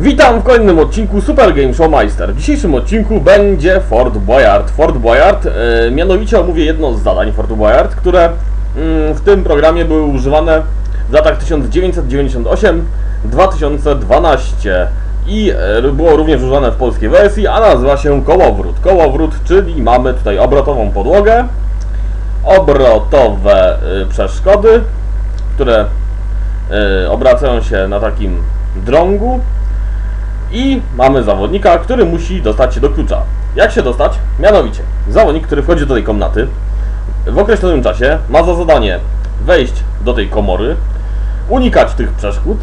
Witam w kolejnym odcinku Super Game Show Meister. W dzisiejszym odcinku będzie Fort Boyard. Fort Boyard, e, mianowicie omówię jedno z zadań Fortu Boyard, które mm, w tym programie były używane w latach 1998-2012 i e, było również używane w polskiej wersji, a nazywa się Kołowrót. Kołowrót, czyli mamy tutaj obrotową podłogę, obrotowe y, przeszkody, które obracają się na takim drągu i mamy zawodnika, który musi dostać się do klucza. Jak się dostać? Mianowicie, zawodnik, który wchodzi do tej komnaty w określonym czasie ma za zadanie wejść do tej komory, unikać tych przeszkód,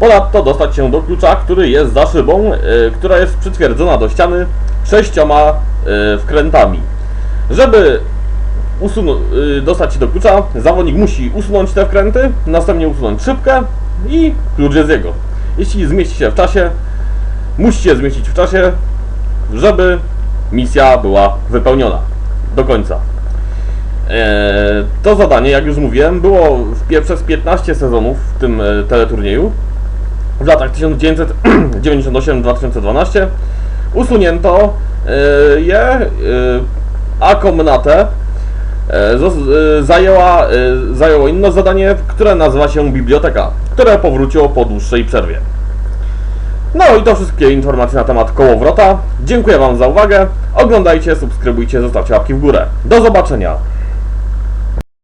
ponadto dostać się do klucza, który jest za szybą, y, która jest przytwierdzona do ściany sześcioma y, wkrętami. Żeby y, dostać się do klucza, zawodnik musi usunąć te wkręty, następnie usunąć szybkę i klucz jest jego. Jeśli zmieści się w czasie, musi się zmieścić w czasie, żeby misja była wypełniona do końca. Eee, to zadanie, jak już mówiłem, było w pie- przez 15 sezonów w tym e, teleturnieju. W latach 1998-2012 usunięto e, je, e, a komnatę e, e, zajęła, e, zajęło inne zadanie, które nazywa się Biblioteka, które powróciło po dłuższej przerwie. No i to wszystkie informacje na temat kołowrota. Dziękuję Wam za uwagę. Oglądajcie, subskrybujcie, zostawcie łapki w górę. Do zobaczenia.